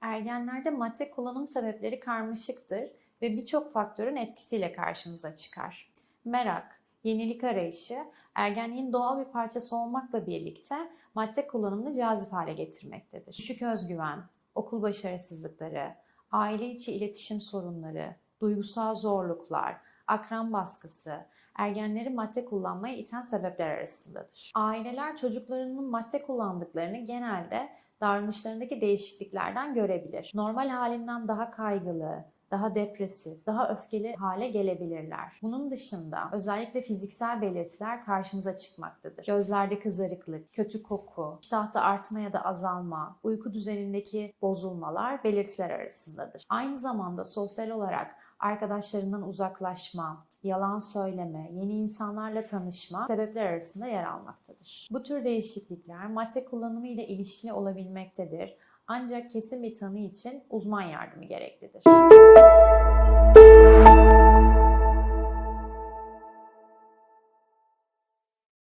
Ergenlerde madde kullanım sebepleri karmaşıktır ve birçok faktörün etkisiyle karşımıza çıkar. Merak, yenilik arayışı, ergenliğin doğal bir parçası olmakla birlikte madde kullanımını cazip hale getirmektedir. Düşük özgüven, okul başarısızlıkları, aile içi iletişim sorunları, duygusal zorluklar, akran baskısı, ergenleri madde kullanmaya iten sebepler arasındadır. Aileler çocuklarının madde kullandıklarını genelde davranışlarındaki değişikliklerden görebilir. Normal halinden daha kaygılı, daha depresif, daha öfkeli hale gelebilirler. Bunun dışında özellikle fiziksel belirtiler karşımıza çıkmaktadır. Gözlerde kızarıklık, kötü koku, iştahta artma ya da azalma, uyku düzenindeki bozulmalar belirtiler arasındadır. Aynı zamanda sosyal olarak arkadaşlarından uzaklaşma, yalan söyleme, yeni insanlarla tanışma sebepler arasında yer almaktadır. Bu tür değişiklikler madde kullanımı ile ilişkili olabilmektedir. Ancak kesin bir tanı için uzman yardımı gereklidir.